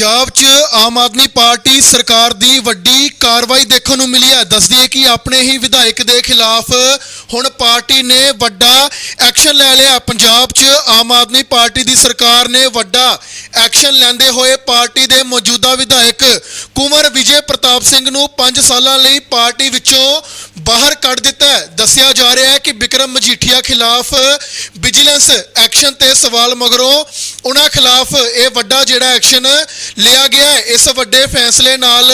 ਪੰਜਾਬ 'ਚ ਆਮ ਆਦਮੀ ਪਾਰਟੀ ਸਰਕਾਰ ਦੀ ਵੱਡੀ ਕਾਰਵਾਈ ਦੇਖਣ ਨੂੰ ਮਿਲੀ ਹੈ। ਦੱਸਦੀ ਹੈ ਕਿ ਆਪਣੇ ਹੀ ਵਿਧਾਇਕ ਦੇ ਖਿਲਾਫ ਹੁਣ ਪਾਰਟੀ ਨੇ ਵੱਡਾ ਐਕਸ਼ਨ ਲੈ ਲਿਆ। ਪੰਜਾਬ 'ਚ ਆਮ ਆਦਮੀ ਪਾਰਟੀ ਦੀ ਸਰਕਾਰ ਨੇ ਵੱਡਾ ਐਕਸ਼ਨ ਲੈਂਦੇ ਹੋਏ ਪਾਰਟੀ ਦੇ ਮੌਜੂਦਾ ਵਿਧਾਇਕ ਕੁਮਰ ਵਿਜੇ ਪ੍ਰਤਾਪ ਸਿੰਘ ਨੂੰ 5 ਸਾਲਾਂ ਲਈ ਪਾਰਟੀ ਵਿੱਚੋਂ ਬਾਹਰ ਕੱਢ ਦਿੱਤਾ ਹੈ। ਦੱਸਿਆ ਜਾ ਰਿਹਾ ਹੈ ਕਿ ਵਿਕਰਮ ਮਜੀਠੀਆ ਖਿਲਾਫ ਵਿਜੀਲੈਂਸ ਐਕਸ਼ਨ ਤੇ ਸਵਾਲ ਮਗਰੋਂ ਉਹਨਾਂ ਖਿਲਾਫ ਇਹ ਵੱਡਾ ਜਿਹੜਾ ਐਕਸ਼ਨ ਲਿਆ ਗਿਆ ਹੈ। ਇਸ ਵੱਡੇ ਫੈਸਲੇ ਨਾਲ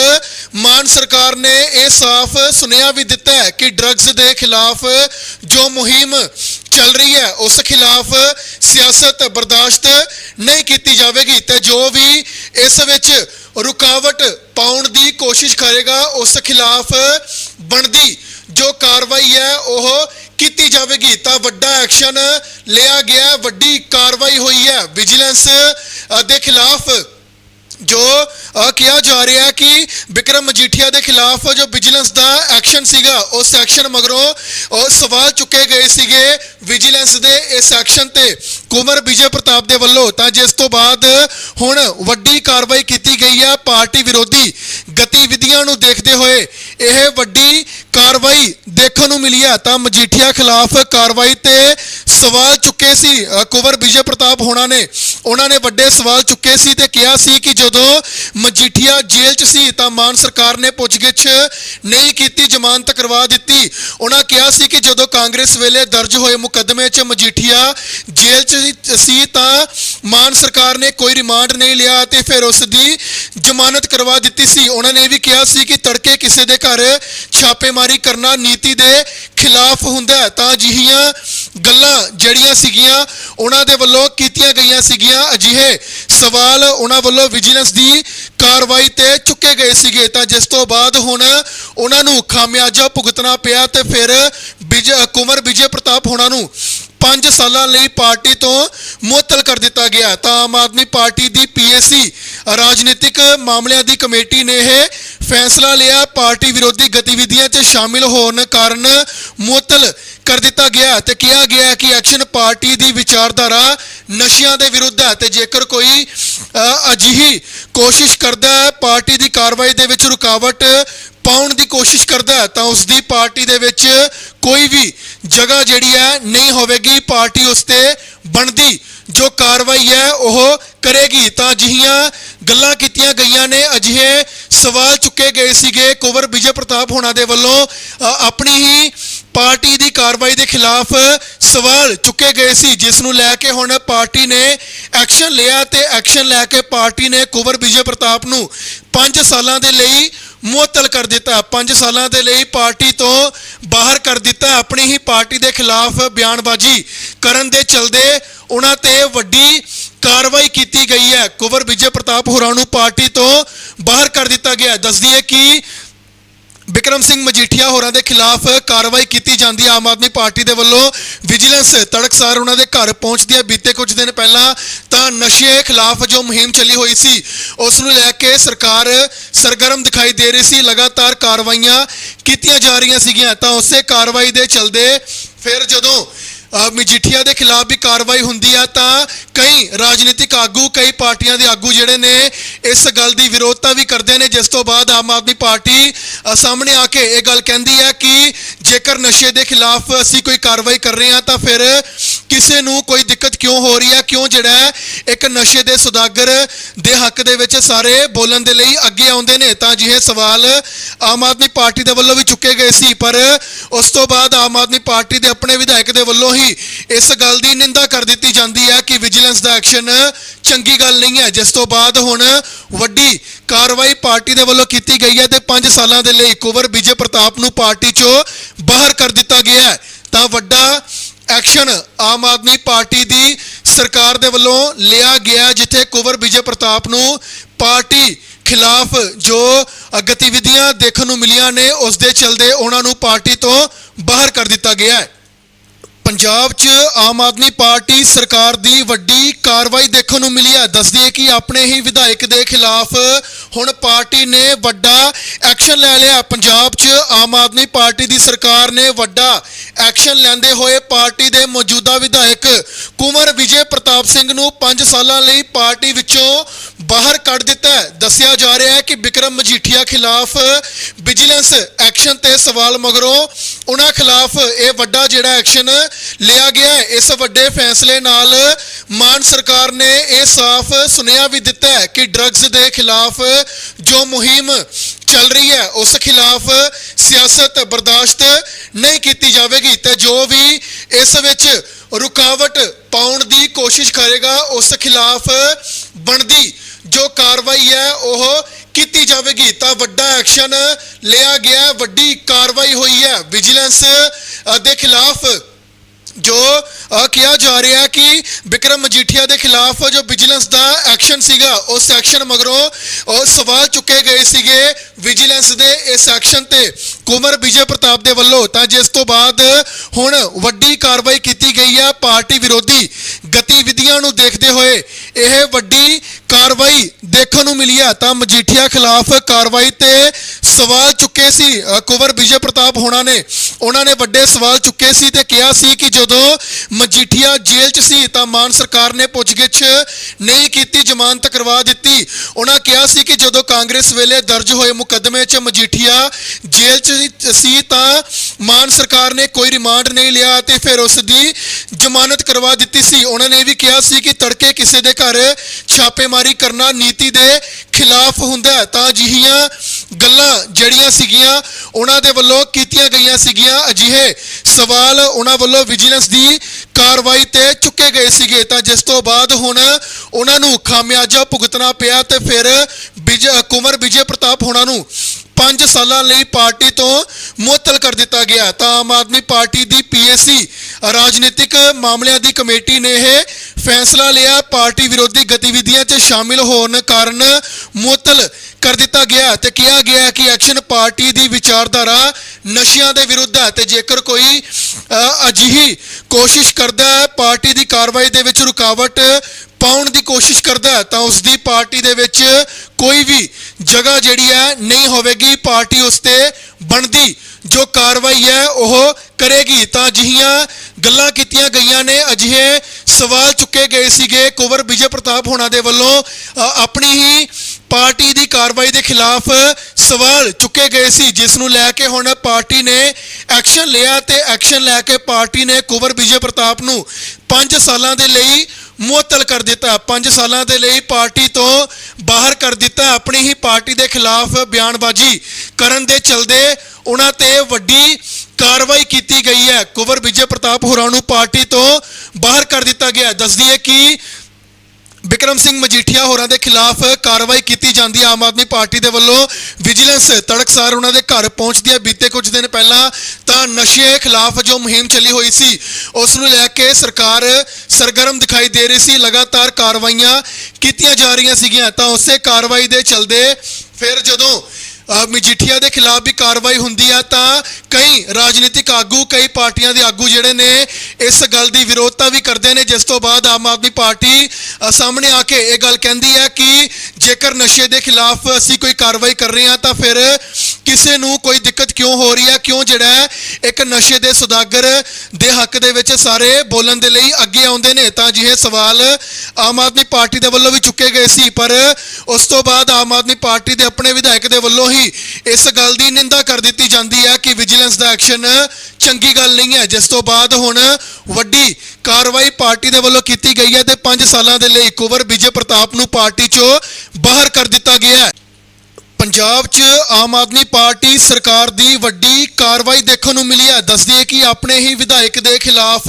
ਮਾਨ ਸਰਕਾਰ ਨੇ ਇਹ ਸਾਫ਼ ਸੁਨੇਹਾ ਵੀ ਦਿੱਤਾ ਹੈ ਕਿ ਡਰੱਗਸ ਦੇ ਖਿਲਾਫ ਜੋ ਮੁਹਿੰਮ ਚੱਲ ਰਹੀ ਹੈ, ਉਸ ਖਿਲਾਫ ਸਿਆਸਤ ਬਰਦਾਸ਼ਤ ਨਹੀਂ ਕੀਤੀ ਜਾਵੇਗੀ ਤੇ ਜੋ ਵੀ ਇਸ ਵਿੱਚ ਰੁਕਾਵਟ ਪਾਉਣ ਦੀ ਕੋਸ਼ਿਸ਼ ਕਰੇਗਾ, ਉਸ ਖਿਲਾਫ ਬਣਦੀ ਜੋ ਕਾਰਵਾਈ ਹੈ, ਉਹ ਕੀਤੀ ਜਾਵੇਗੀ। ਤਾਂ ਵੱਡਾ ਐਕਸ਼ਨ ਲਿਆ ਗਿਆ ਵੱਡੀ ਕਾਰਵਾਈ ਹੋਈ ਹੈ। ਵਿਜੀਲੈਂਸ ਦੇ ਖਿਲਾਫ ਜੋ ਕਿਹਾ ਜਾ ਰਿਹਾ ਹੈ ਕਿ ਵਿਕਰਮ ਮਜੀਠੀਆ ਦੇ ਖਿਲਾਫ ਜੋ ਵਿਜੀਲੈਂਸ ਦਾ ਐਕਸ਼ਨ ਸੀਗਾ, ਉਸ ਐਕਸ਼ਨ ਮਗਰੋਂ ਉਹ ਸਵਾਲ ਚੁੱਕੇ ਗਏ ਸੀਗੇ ਵਿਜੀਲੈਂਸ ਦੇ ਇਸ ਐਕਸ਼ਨ ਤੇ। ਕੁਮਰ ਵਿਜੇ ਪ੍ਰਤਾਪ ਦੇ ਵੱਲੋਂ, ਤਾਂ ਜਿਸ ਤੋਂ ਬਾਅਦ ਹੁਣ ਵੱਡੀ ਕਾਰਵਾਈ ਕੀਤੀ ਗਈ ਹੈ ਪਾਰਟੀ ਵਿਰੋਧੀ ਗਤੀਵਿਧੀਆਂ ਨੂੰ ਦੇਖਦੇ ਹੋਏ, ਇਹ ਵੱਡੀ ਕਾਰਵਾਈ ਦੇਖਣ ਨੂੰ ਮਿਲੀ ਹੈ। ਤਾਂ ਮਜੀਠੀਆ ਖਿਲਾਫ ਕਾਰਵਾਈ ਤੇ ਸਵਾਲ ਚੁੱਕੇ ਸੀ ਕੁਵਰ ਵਿਜੇ ਪ੍ਰਤਾਪ ਹੋਣਾ ਨੇ। ਉਹਨਾਂ ਨੇ ਵੱਡੇ ਸਵਾਲ ਚੁੱਕੇ ਸੀ ਤੇ ਕਿਹਾ ਸੀ ਕਿ ਜਦੋਂ ਮਜੀਠੀਆ ਜੇਲ੍ਹ 'ਚ ਸੀ, ਤਾਂ ਮਾਨ ਸਰਕਾਰ ਨੇ ਪੁੱਛਗਿੱਛ ਨਹੀਂ ਕੀਤੀ, ਜ਼ਮਾਨਤ ਕਰਵਾ ਦਿੱਤੀ। ਉਹਨਾਂ ਕਿਹਾ ਸੀ ਕਿ ਜਦੋਂ ਕਾਂਗਰਸ ਵੇਲੇ ਦਰਜ ਹੋਏ ਮੁਕੱਦਮੇ 'ਚ ਮਜੀਠੀਆ ਜੇਲ੍ਹ 'ਚ ਸੀ- ਤਾਂ ਮਾਨ ਸਰਕਾਰ ਨੇ ਕੋਈ ਰਿਮਾਂਡ ਨਹੀਂ ਲਿਆ ਤੇ ਫਿਰ ਉਸ ਦੀ ਜ਼ਮਾਨਤ ਕਰਵਾ ਦਿੱਤੀ ਸੀ। ਉਹਨਾਂ ਨੇ ਇਹ ਵੀ ਕਿਹਾ ਸੀ ਕਿ ਤੜਕੇ ਕਿਸੇ ਦੇ ਘਰ ਛਾਪੇਮਾਰੀ ਕਰਨਾ ਨੀਤੀ ਦੇ ਖਿਲਾਫ ਹੁੰਦਾ ਤਾਂ ਅਜਿਹੀਆਂ ਗੱਲਾਂ ਜਿਹੜੀਆਂ ਸੀਗੀਆਂ, ਉਹਨਾਂ ਦੇ ਵੱਲੋਂ ਕੀਤੀਆਂ ਗਈਆਂ ਸੀਗੀਆਂ। ਅਜਿਹੇ ਸਵਾਲ ਉਹਨਾਂ ਵੱਲੋਂ ਵਿਜੀਲੈਂਸ ਦੀ ਕਾਰਵਾਈ ਤੇ ਚੁੱਕੇ ਗਏ ਸੀਗੇ। ਤਾਂ ਜਿਸ ਤੋਂ ਬਾਅਦ ਹੁਣ ਉਹਨਾਂ ਨੂੰ ਖਾਮਿਆਜਾ ਭੁਗਤਣਾ ਪਿਆ ਤੇ ਫਿਰ ਕੁਮਰ ਵਿਜੇ ਪ੍ਰਤਾਪ ਹੋਣਾ ਨੂੰ 5 ਸਾਲਾਂ ਲਈ ਪਾਰਟੀ ਤੋਂ ਮੁਅੱਤਲ ਕਰ ਦਿੱਤਾ ਗਿਆ। ਤਾਂ ਆਮ ਆਦਮੀ ਪਾਰਟੀ ਦੀ ਪੀਐਸਸੀ ਰਾਜਨੀਤਿਕ ਮਾਮਲਿਆਂ ਦੀ ਕਮੇਟੀ ਨੇ ਇਹ ਫੈਸਲਾ ਲਿਆ। ਪਾਰਟੀ ਵਿਰੋਧੀ ਗਤੀਵਿਧੀਆਂ 'ਚ ਸ਼ਾਮਿਲ ਹੋਣ ਕਾਰਨ ਮੁਅੱਤਲ ਕਰ ਦਿੱਤਾ ਗਿਆ ਤੇ ਕਿਹਾ ਗਿਆ ਕਿ ਐਕਸ਼ਨ ਪਾਰਟੀ ਦੀ ਵਿਚਾਰਧਾਰਾ ਨਸ਼ਿਆਂ ਦੇ ਵਿਰੁੱਧ ਹੈ ਤੇ ਜੇਕਰ ਕੋਈ ਅਜਿਹੀ ਕੋਸ਼ਿਸ਼ ਕਰਦਾ ਹੈ, ਪਾਰਟੀ ਦੀ ਕਾਰਵਾਈ ਦੇ ਵਿੱਚ ਰੁਕਾਵਟ ਪਾਉਣ ਦੀ ਕੋਸ਼ਿਸ਼ ਕਰਦਾ ਤਾਂ ਉਸ ਦੀ ਪਾਰਟੀ ਦੇ ਵਿੱਚ ਕੋਈ ਵੀ ਜਗ੍ਹਾ ਜਿਹੜੀ ਹੈ ਨਹੀਂ ਹੋਵੇਗੀ, ਪਾਰਟੀ ਉਸ ਤੇ ਬਣਦੀ ਜੋ ਕਾਰਵਾਈ ਹੈ ਉਹ ਕਰੇਗੀ। ਤਾਂ ਅਜਿਹੀਆਂ ਗੱਲਾਂ ਕੀਤੀਆਂ ਗਈਆਂ ਨੇ, ਅਜਿਹੇ ਸਵਾਲ ਚੁੱਕੇ ਗਏ ਸੀਗੇ। ਕੁਵਰ ਵਿਜੇ ਪ੍ਰਤਾਪ ਹੋਣਾ ਦੇ ਵੱਲੋਂ ਆਪਣੀ ਹੀ ਪਾਰਟੀ ਦੀ ਕਾਰਵਾਈ ਦੇ ਖਿਲਾਫ ਸਵਾਲ ਚੁੱਕੇ ਗਏ ਸੀ, ਜਿਸ ਨੂੰ ਲੈ ਕੇ ਹੁਣ ਪਾਰਟੀ ਨੇ ਐਕਸ਼ਨ ਲਿਆ ਤੇ ਐਕਸ਼ਨ ਲੈ ਕੇ ਪਾਰਟੀ ਨੇ ਕੁਵਰ ਵਿਜੇ ਪ੍ਰਤਾਪ ਨੂੰ 5 ਸਾਲਾਂ ਦੇ ਲਈ ਮੁਅੱਤਲ ਕਰ ਦਿੱਤਾ। 5 ਸਾਲਾਂ ਦੇ ਲਈ ਪਾਰਟੀ ਤੋਂ ਬਾਹਰ ਕਰ ਦਿੱਤਾ। ਆਪਣੀ ਹੀ ਪਾਰਟੀ ਦੇ ਖਿਲਾਫ ਬਿਆਨਬਾਜ਼ੀ ਕਰਨ ਦੇ ਚਲਦੇ ਉਹਨਾਂ ਤੇ ਵੱਡੀ ਕਾਰਵਾਈ ਕੀਤੀ ਗਈ ਹੈ। ਕੁਵਰ ਵਿਜੇ ਪ੍ਰਤਾਪ ਹੋਰਾਂ ਨੂੰ ਪਾਰਟੀ ਤੋਂ ਬਾਹਰ ਕਰ ਦਿੱਤਾ ਗਿਆ। ਦੱਸਦੀ ਹੈ ਕਿ ਬਿਕਰਮ ਸਿੰਘ ਮਜੀਠੀਆ ਹੋਰਾਂ ਦੇ ਖਿਲਾਫ ਕਾਰਵਾਈ ਕੀਤੀ ਜਾਂਦੀ ਆਮ ਆਦਮੀ ਪਾਰਟੀ ਦੇ ਵੱਲੋਂ ਵਿਜੀਲੈਂਸ ਤੜਕਸਾਰ ਉਹਨਾਂ ਦੇ ਘਰ ਪਹੁੰਚਦੀ ਹੈ ਬੀਤੇ ਕੁਝ ਦਿਨ ਪਹਿਲਾਂ ਤਾਂ ਨਸ਼ੇ ਖਿਲਾਫ ਜੋ ਮੁਹਿੰਮ ਚੱਲੀ ਹੋਈ ਸੀ, ਉਸ ਨੂੰ ਲੈ ਕੇ ਸਰਕਾਰ ਸਰਗਰਮ ਦਿਖਾਈ ਦੇ ਰਹੀ ਸੀ। ਲਗਾਤਾਰ ਕਾਰਵਾਈਆਂ ਕੀਤੀਆਂ ਜਾ ਰਹੀਆਂ ਸੀਗੀਆਂ। ਤਾਂ ਉਸੇ ਕਾਰਵਾਈ ਦੇ ਚਲਦੇ ਫਿਰ ਜਦੋਂ ਮਜੀਠੀਆ ਦੇ ਖਿਲਾਫ ਵੀ ਕਾਰਵਾਈ ਹੁੰਦੀ ਆ, ਤਾਂ ਕਈ ਰਾਜਨੀਤਿਕ ਆਗੂ, ਕਈ ਪਾਰਟੀਆਂ ਦੇ ਆਗੂ ਜਿਹੜੇ ਨੇ, ਇਸ ਗੱਲ ਦੀ ਵਿਰੋਧਤਾ ਵੀ ਕਰਦੇ ਨੇ। ਜਿਸ ਤੋਂ ਬਾਅਦ ਆਮ ਆਦਮੀ ਪਾਰਟੀ ਸਾਹਮਣੇ ਆ ਕੇ ਇਹ ਗੱਲ ਕਹਿੰਦੀ ਹੈ ਕਿ ਜੇਕਰ ਨਸ਼ੇ ਦੇ ਖਿਲਾਫ ਅਸੀਂ ਕੋਈ ਕਾਰਵਾਈ ਕਰ ਰਹੇ ਹਾਂ, ਤਾਂ ਫਿਰ ਕਿਸੇ ਨੂੰ ਕੋਈ ਦਿੱਕਤ ਕਿਉਂ ਹੋ ਰਹੀ ਹੈ? ਕਿਉਂ ਜਿਹੜਾ ਇੱਕ ਨਸ਼ੇ ਦੇ ਸੁਦਾਗਰ ਦੇ ਹੱਕ ਦੇ ਵਿੱਚ ਸਾਰੇ ਬੋਲਣ ਦੇ ਲਈ ਅੱਗੇ ਆਉਂਦੇ ਨੇ? ਤਾਂ ਜਿਹੇ ਸਵਾਲ ਆਮ ਆਦਮੀ ਪਾਰਟੀ ਦੇ ਵੱਲੋਂ ਵੀ ਚੁੱਕੇ ਗਏ ਸੀ, ਪਰ ਉਸ ਤੋਂ ਬਾਅਦ ਆਮ ਆਦਮੀ ਪਾਰਟੀ ਦੇ ਆਪਣੇ ਵਿਧਾਇਕ ਦੇ ਵੱਲੋਂ ਹੀ ਇਸ ਗੱਲ ਦੀ ਨਿੰਦਾ ਕਰ ਦਿੱਤੀ ਜਾਂਦੀ ਹੈ ਕਿ ਵਿਜੀਲੈਂਸ ਦਾ ਐਕਸ਼ਨ ਚੰਗੀ ਗੱਲ ਨਹੀਂ ਹੈ। ਜਿਸ ਤੋਂ ਬਾਅਦ ਹੁਣ ਵੱਡੀ ਕਾਰਵਾਈ ਪਾਰਟੀ ਦੇ ਵੱਲੋਂ ਕੀਤੀ ਗਈ ਹੈ ਤੇ 5 ਸਾਲਾਂ ਦੇ ਲਈ ਕੁਵਰ ਵਿਜੇ ਪ੍ਰਤਾਪ ਨੂੰ ਪਾਰਟੀ ਚੋਂ ਬਾਹਰ ਕਰ ਦਿੱਤਾ ਗਿਆ ਹੈ। ਤਾਂ ਵੱਡਾ ਐਕਸ਼ਨ ਆਮ ਆਦਮੀ ਪਾਰਟੀ ਦੀ ਸਰਕਾਰ ਦੇ ਵੱਲੋਂ ਲਿਆ ਗਿਆ ਜਿੱਥੇ ਕੁਵਰ ਵਿਜੇ ਪ੍ਰਤਾਪ ਨੂੰ ਪਾਰਟੀ ਖਿਲਾਫ ਜੋ ਗਤੀਵਿਧੀਆਂ ਦੇਖਣ ਨੂੰ ਮਿਲੀਆਂ ਨੇ ਉਸ ਦੇ ਚਲਦੇ ਉਹਨਾਂ ਨੂੰ ਪਾਰਟੀ ਤੋਂ ਬਾਹਰ ਕਰ ਦਿੱਤਾ ਗਿਆ ਹੈ। ਪੰਜਾਬ 'ਚ ਆਮ ਆਦਮੀ ਪਾਰਟੀ ਸਰਕਾਰ ਦੀ ਵੱਡੀ ਕਾਰਵਾਈ ਦੇਖਣ ਨੂੰ ਮਿਲੀ ਹੈ। ਦੱਸਦੀ ਹੈ ਕਿ ਆਪਣੇ ਹੀ ਵਿਧਾਇਕ ਦੇ ਖਿਲਾਫ ਹੁਣ ਪਾਰਟੀ ਨੇ ਵੱਡਾ ਐਕਸ਼ਨ ਲੈ ਲਿਆ। ਪੰਜਾਬ 'ਚ ਆਮ ਆਦਮੀ ਪਾਰਟੀ ਦੀ ਸਰਕਾਰ ਨੇ ਵੱਡਾ ਐਕਸ਼ਨ ਲੈਂਦੇ ਹੋਏ ਪਾਰਟੀ ਦੇ ਮੌਜੂਦਾ ਵਿਧਾਇਕ ਕੁਮਰ ਵਿਜੇ ਪ੍ਰਤਾਪ ਸਿੰਘ ਨੂੰ 5 ਸਾਲਾਂ ਲਈ ਪਾਰਟੀ ਵਿੱਚੋਂ ਬਾਹਰ ਕੱਢ ਦਿੱਤਾ ਹੈ। ਦੱਸਿਆ ਜਾ ਰਿਹਾ ਹੈ ਕਿ ਵਿਕਰਮ ਮਜੀਠੀਆ ਖਿਲਾਫ ਵਿਜੀਲੈਂਸ ਐਕਸ਼ਨ ਤੇ ਸਵਾਲ ਮਗਰੋਂ ਉਹਨਾਂ ਖਿਲਾਫ ਇਹ ਵੱਡਾ ਜਿਹੜਾ ਐਕਸ਼ਨ ਲਿਆ ਗਿਆ ਹੈ। ਇਸ ਵੱਡੇ ਫੈਸਲੇ ਨਾਲ ਮਾਨ ਸਰਕਾਰ ਨੇ ਇਹ ਸਾਫ਼ ਸੁਨੇਹਾ ਵੀ ਦਿੱਤਾ ਹੈ ਕਿ ਡਰੱਗਸ ਦੇ ਖਿਲਾਫ ਜੋ ਮੁਹਿੰਮ ਚੱਲ ਰਹੀ ਹੈ, ਉਸ ਖਿਲਾਫ ਸਿਆਸਤ ਬਰਦਾਸ਼ਤ ਨਹੀਂ ਕੀਤੀ ਜਾਵੇਗੀ ਤੇ ਜੋ ਵੀ ਇਸ ਵਿੱਚ ਰੁਕਾਵਟ ਪਾਉਣ ਦੀ ਕੋਸ਼ਿਸ਼ ਕਰੇਗਾ, ਉਸ ਖਿਲਾਫ ਬਣਦੀ ਜੋ ਕਾਰਵਾਈ ਹੈ, ਉਹ ਕੀਤੀ ਜਾਵੇਗੀ। ਤਾਂ ਵੱਡਾ ਐਕਸ਼ਨ ਲਿਆ ਗਿਆ ਵੱਡੀ ਕਾਰਵਾਈ ਹੋਈ ਹੈ। ਵਿਜੀਲੈਂਸ ਦੇ ਖਿਲਾਫ ਜੋ ਕਿਹਾ ਜਾ ਰਿਹਾ ਕਿ ਵਿਕਰਮ ਮਜੀਠੀਆ ਦੇ ਖਿਲਾਫ ਜੋ ਵਿਜੀਲੈਂਸ ਦਾ ਐਕਸ਼ਨ ਸੀਗਾ, ਉਸ ਐਕਸ਼ਨ ਮਗਰੋਂ ਉਹ ਸਵਾਲ ਚੁੱਕੇ ਗਏ ਸੀਗੇ ਵਿਜੀਲੈਂਸ ਦੇ ਇਸ ਐਕਸ਼ਨ ਤੇ। ਕੁੰਵਰ ਵਿਜੇ ਪ੍ਰਤਾਪ ਦੇ ਵੱਲੋਂ ਤਾਂ ਜਿਸ ਤੋਂ ਬਾਅਦ ਹੁਣ ਵੱਡੀ ਕਾਰਵਾਈ ਕੀਤੀ ਗਈ ਹੈ ਪਾਰਟੀ ਵਿਰੋਧੀ ਗਤੀਵਿਧੀਆਂ ਨੂੰ ਦੇਖਦੇ ਹੋਏ, ਇਹ ਵੱਡੀ ਕਾਰਵਾਈ ਦੇਖਣ ਨੂੰ ਮਿਲੀ ਹੈ ਤਾਂ ਮਜੀਠੀਆ ਖਿਲਾਫ ਕਾਰਵਾਈ ਤੇ ਸਵਾਲ ਚੁੱਕੇ ਸੀ ਕੁਵਰ ਵਿਜੇ ਪ੍ਰਤਾਪ ਹੋਣਾ ਨੇ। ਉਹਨਾਂ ਨੇ ਵੱਡੇ ਸਵਾਲ ਚੁੱਕੇ ਸੀ ਤੇ ਕਿਹਾ ਸੀ ਕਿ ਜਦੋਂ ਮਜੀਠੀਆ ਜੇਲ੍ਹ 'ਚ ਸੀ ਤਾਂ ਮਾਨ ਸਰਕਾਰ ਨੇ ਪੁੱਛਗਿੱਛ ਨਹੀਂ ਕੀਤੀ, ਜ਼ਮਾਨਤ ਕਰਵਾ ਦਿੱਤੀ। ਉਹਨਾਂ ਕਿਹਾ ਸੀ ਕਿ ਜਦੋਂ ਕਾਂਗਰਸ ਵੇਲੇ ਦਰਜ ਹੋਏ ਮੁਕੱਦਮੇ 'ਚ ਮਜੀਠੀਆ ਜੇਲ੍ਹ 'ਚ ਸੀ ਤਾਂ ਮਾਨ ਸਰਕਾਰ ਨੇ ਕੋਈ ਰਿਮਾਂਡ ਨਹੀਂ ਲਿਆ ਤੇ ਫਿਰ ਉਸ ਦੀ ਜ਼ਮਾਨਤ ਕਰਵਾ ਦਿੱਤੀ ਸੀ। ਉਹਨਾਂ ਨੇ ਵੀ ਕਿਹਾ ਸੀ ਕਿ ਤੜਕੇ ਕਿਸੇ ਦੇ ਘਰ ਛਾਪੇਮਾਰੀ ਕਰਨਾ ਨੀਤੀ ਦੇ ਖਿਲਾਫ ਹੁੰਦਾ ਤਾਂ ਅਜਿਹੀਆਂ ਗੱਲਾਂ ਜਿਹੜੀਆਂ ਸੀਗੀਆਂ, ਉਹਨਾਂ ਦੇ ਵੱਲੋਂ ਕੀਤੀਆਂ ਗਈਆਂ ਸੀਗੀਆਂ। ਅਜਿਹੇ ਸਵਾਲ ਉਹਨਾਂ ਵੱਲੋਂ ਵਿਜੀਲੈਂਸ ਦੀ ਕਾਰਵਾਈ ਤੇ ਚੁੱਕੇ ਗਏ ਸੀਗੇ। ਤਾਂ ਜਿਸ ਤੋਂ ਬਾਅਦ ਹੁਣ ਉਹਨਾਂ ਨੂੰ ਖਾਮਿਆਜਾ ਭੁਗਤਣਾ ਪਿਆ ਤੇ ਫਿਰ ਵਿਜੇ, ਕੁਮਰ ਵਿਜੇ ਪ੍ਰਤਾਪ ਹੋਣਾ ਨੂੰ 5 ਸਾਲਾਂ ਲਈ ਪਾਰਟੀ ਤੋਂ ਮੁਅੱਤਲ ਕਰ ਦਿੱਤਾ ਗਿਆ। ਤਾਂ ਆਮ ਆਦਮੀ ਪਾਰਟੀ ਦੀ ਪੀਐਸਸੀ ਰਾਜਨੀਤਿਕ ਮਾਮਲਿਆਂ ਦੀ ਕਮੇਟੀ ਨੇ ਇਹ ਫੈਸਲਾ ਲਿਆ। ਪਾਰਟੀ ਵਿਰੋਧੀ ਗਤੀਵਿਧੀਆਂ 'ਚ ਸ਼ਾਮਿਲ ਹੋਣ ਕਾਰਨ ਮੁਅੱਤਲ ਕਰ ਦਿੱਤਾ ਗਿਆ ਤੇ ਕਿਹਾ ਗਿਆ ਕਿ ਐਕਸ਼ਨ ਪਾਰਟੀ ਦੀ ਵਿਚਾਰਧਾਰਾ ਨਸ਼ਿਆਂ ਦੇ ਵਿਰੁੱਧ ਹੈ ਤੇ ਜੇਕਰ ਕੋਈ ਅਜਿਹੀ ਕੋਸ਼ਿਸ਼ ਕਰਦਾ ਹੈ, ਪਾਰਟੀ ਦੀ ਕਾਰਵਾਈ ਦੇ ਵਿੱਚ ਰੁਕਾਵਟ ਪਾਉਣ ਦੀ ਕੋਸ਼ਿਸ਼ ਕਰਦਾ ਤਾਂ ਉਸ ਦੀ ਪਾਰਟੀ ਦੇ ਵਿੱਚ ਕੋਈ ਵੀ ਜਗ੍ਹਾ ਜਿਹੜੀ ਹੈ ਨਹੀਂ ਹੋਵੇਗੀ, ਪਾਰਟੀ ਉਸ ਤੇ ਬਣਦੀ। ਜੋ ਕਾਰਵਾਈ ਹੈ, ਉਹ ਕਰੇਗੀ। ਤਾਂ ਅਜਿਹੀਆਂ ਗੱਲਾਂ ਕੀਤੀਆਂ ਗਈਆਂ ਨੇ। ਅਜਿਹੇ ਸਵਾਲ ਚੁੱਕੇ ਗਏ ਸੀਗੇ। ਕੁਵਰ ਵਿਜੇ ਪ੍ਰਤਾਪ ਹੋਣਾ ਦੇ ਵੱਲੋਂ ਆਪਣੀ ਹੀ ਪਾਰਟੀ ਦੀ ਕਾਰਵਾਈ ਦੇ ਖਿਲਾਫ ਸਵਾਲ ਚੁੱਕੇ ਗਏ ਸੀ, ਜਿਸ ਨੂੰ ਲੈ ਕੇ ਹੁਣ ਪਾਰਟੀ ਨੇ ਐਕਸ਼ਨ ਲਿਆ ਤੇ ਐਕਸ਼ਨ ਲੈ ਕੇ ਪਾਰਟੀ ਨੇ ਕੁਵਰ ਵਿਜੇ ਪ੍ਰਤਾਪ ਨੂੰ 5 ਸਾਲਾਂ ਦੇ ਲਈ ਮੁਅੱਤਲ ਕਰ ਦਿੱਤਾ। 5 ਸਾਲਾਂ ਦੇ ਲਈ ਪਾਰਟੀ ਤੋਂ ਬਾਹਰ ਕਰ ਦਿੱਤਾ। ਆਪਣੀ ਹੀ ਪਾਰਟੀ ਦੇ ਖਿਲਾਫ ਬਿਆਨਬਾਜ਼ੀ ਕਰਨ ਦੇ ਚਲਦੇ ਉਹਨਾਂ ਤੇ ਵੱਡੀ ਕਾਰਵਾਈ ਕੀਤੀ ਗਈ ਹੈ। ਕੁਵਰ ਵਿਜੇ ਪ੍ਰਤਾਪ ਹੋਰਾਂ ਨੂੰ ਪਾਰਟੀ ਤੋਂ ਬਾਹਰ ਕਰ ਦਿੱਤਾ ਗਿਆ। ਦੱਸਦੀ ਹੈ ਕਿ ਵਿਕਰਮ ਸਿੰਘ ਮਜੀਠੀਆ ਹੋਰਾਂ ਦੇ ਖਿਲਾਫ ਕਾਰਵਾਈ ਕੀਤੀ ਜਾਂਦੀ ਹੈ ਆਮ ਆਦਮੀ ਪਾਰਟੀ ਦੇ ਵੱਲੋਂ ਵਿਜੀਲੈਂਸ ਤੜਕਸਾਰ ਉਹਨਾਂ ਦੇ ਘਰ ਪਹੁੰਚਦੀ ਹੈ ਬੀਤੇ ਕੁਝ ਦਿਨ ਪਹਿਲਾਂ ਤਾਂ ਨਸ਼ੇ ਖਿਲਾਫ ਜੋ ਮੁਹਿੰਮ ਚੱਲੀ ਹੋਈ ਸੀ, ਉਸ ਨੂੰ ਲੈ ਕੇ ਸਰਕਾਰ ਸਰਗਰਮ ਦਿਖਾਈ ਦੇ ਰਹੀ ਸੀ। ਲਗਾਤਾਰ ਕਾਰਵਾਈਆਂ ਕੀਤੀਆਂ ਜਾ ਰਹੀਆਂ ਸੀਗੀਆਂ। ਤਾਂ ਉਸੇ ਕਾਰਵਾਈ ਦੇ ਚਲਦੇ ਫਿਰ ਜਦੋਂ ਮਜੀਠੀਆ ਦੇ ਖਿਲਾਫ ਵੀ ਕਾਰਵਾਈ ਹੁੰਦੀ ਹੈ ਤਾਂ ਕਈ ਰਾਜਨੀਤਿਕ ਆਗੂ, ਕਈ ਪਾਰਟੀਆਂ ਦੇ ਆਗੂ ਜਿਹੜੇ ਨੇ, ਇਸ ਗੱਲ ਦੀ ਵਿਰੋਧਤਾ ਵੀ ਕਰਦੇ ਨੇ। ਜਿਸ ਤੋਂ ਬਾਅਦ ਆਮ ਆਦਮੀ ਪਾਰਟੀ ਸਾਹਮਣੇ ਆ ਕੇ ਇਹ ਗੱਲ ਕਹਿੰਦੀ ਹੈ ਕਿ ਜੇਕਰ ਨਸ਼ੇ ਦੇ ਖਿਲਾਫ ਅਸੀਂ ਕੋਈ ਕਾਰਵਾਈ ਕਰ ਰਹੇ ਹਾਂ ਤਾਂ ਫਿਰ ਕਿਸੇ ਨੂੰ ਕੋਈ ਦਿੱਕਤ ਕਿਉਂ ਹੋ ਰਹੀ ਹੈ? ਕਿਉਂ ਜਿਹੜਾ ਇੱਕ ਨਸ਼ੇ ਦੇ ਸੁਦਾਗਰ ਦੇ ਹੱਕ ਦੇ ਵਿੱਚ ਸਾਰੇ ਬੋਲਣ ਦੇ ਲਈ ਅੱਗੇ ਆਉਂਦੇ ਨੇ? ਤਾਂ ਜਿਹੇ ਸਵਾਲ ਆਮ ਆਦਮੀ ਪਾਰਟੀ ਦੇ ਵੱਲੋਂ ਵੀ ਚੁੱਕੇ ਗਏ ਸੀ, ਪਰ ਉਸ ਤੋਂ ਬਾਅਦ ਆਮ ਆਦਮੀ ਪਾਰਟੀ ਦੇ ਆਪਣੇ ਵਿਧਾਇਕ ਦੇ ਵੱਲੋਂ ਹੀ ਇਸ ਗੱਲ ਦੀ ਨਿੰਦਾ ਕਰ ਦਿੱਤੀ ਜਾਂਦੀ ਹੈ ਕਿ ਵਿਜੀਲੈਂਸ ਦਾ ਐਕਸ਼ਨ ਚੰਗੀ ਗੱਲ ਨਹੀਂ ਹੈ। ਜਿਸ ਤੋਂ ਬਾਅਦ ਹੁਣ ਵੱਡੀ ਕਾਰਵਾਈ ਪਾਰਟੀ ਦੇ ਵੱਲੋਂ ਕੀਤੀ ਗਈ ਹੈ ਤੇ 5 ਸਾਲਾਂ ਦੇ ਲਈ ਕੁਵਰ ਵਿਜੇ ਪ੍ਰਤਾਪ ਨੂੰ ਪਾਰਟੀ ਚੋਂ ਬਾਹਰ ਕਰ ਦਿੱਤਾ ਗਿਆ ਹੈ। ਪੰਜਾਬ 'ਚ ਆਮ ਆਦਮੀ ਪਾਰਟੀ ਸਰਕਾਰ ਦੀ ਵੱਡੀ ਕਾਰਵਾਈ ਦੇਖਣ ਨੂੰ ਮਿਲੀ ਹੈ। ਦੱਸਦੀ ਹੈ ਕਿ ਆਪਣੇ ਹੀ ਵਿਧਾਇਕ ਦੇ ਖਿਲਾਫ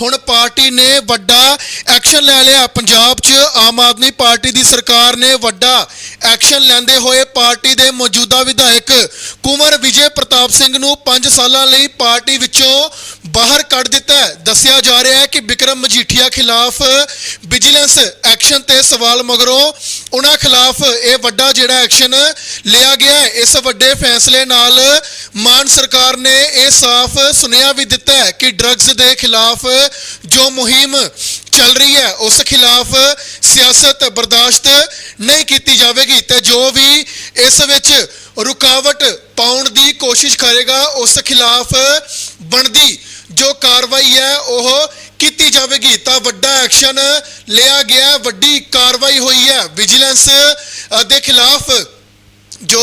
ਹੁਣ ਪਾਰਟੀ ਨੇ ਵੱਡਾ ਐਕਸ਼ਨ ਲੈ ਲਿਆ। ਪੰਜਾਬ 'ਚ ਆਮ ਆਦਮੀ ਪਾਰਟੀ ਦੀ ਸਰਕਾਰ ਨੇ ਵੱਡਾ ਐਕਸ਼ਨ ਲੈਂਦੇ ਹੋਏ ਪਾਰਟੀ ਦੇ ਮੌਜੂਦਾ ਵਿਧਾਇਕ ਕੁਮਰ ਵਿਜੇ ਪ੍ਰਤਾਪ ਸਿੰਘ ਨੂੰ 5 ਸਾਲਾਂ ਲਈ ਪਾਰਟੀ ਵਿੱਚੋਂ ਬਾਹਰ ਕੱਢ ਦਿੱਤਾ ਹੈ। ਦੱਸਿਆ ਜਾ ਰਿਹਾ ਹੈ ਕਿ ਵਿਕਰਮ ਮਜੀਠੀਆ ਖਿਲਾਫ ਵਿਜੀਲੈਂਸ ਐਕਸ਼ਨ ਤੇ ਸਵਾਲ ਮਗਰੋਂ ਉਹਨਾਂ ਖਿਲਾਫ ਇਹ ਵੱਡਾ ਜਿਹੜਾ ਐਕਸ਼ਨ ਲਿਆ ਗਿਆ ਹੈ। ਇਸ ਵੱਡੇ ਫੈਸਲੇ ਨਾਲ ਮਾਨ ਸਰਕਾਰ ਨੇ ਇਹ ਸਾਫ਼ ਸੁਨੇਹਾ ਵੀ ਦਿੱਤਾ ਹੈ ਕਿ ਡਰੱਗਸ ਦੇ ਖਿਲਾਫ ਜੋ ਮੁਹਿੰਮ ਚੱਲ ਰਹੀ ਹੈ, ਉਸ ਖਿਲਾਫ ਸਿਆਸਤ ਬਰਦਾਸ਼ਤ ਨਹੀਂ ਕੀਤੀ ਜਾਵੇਗੀ ਤੇ ਜੋ ਵੀ ਇਸ ਵਿੱਚ ਰੁਕਾਵਟ ਪਾਉਣ ਦੀ ਕੋਸ਼ਿਸ਼ ਕਰੇਗਾ, ਉਸ ਖਿਲਾਫ ਬਣਦੀ ਜੋ ਕਾਰਵਾਈ ਹੈ, ਉਹ ਕੀਤੀ ਜਾਵੇਗੀ। ਤਾਂ ਵੱਡਾ ਐਕਸ਼ਨ ਲਿਆ ਗਿਆ ਵੱਡੀ ਕਾਰਵਾਈ ਹੋਈ ਹੈ। ਵਿਜੀਲੈਂਸ ਦੇ ਖਿਲਾਫ ਜੋ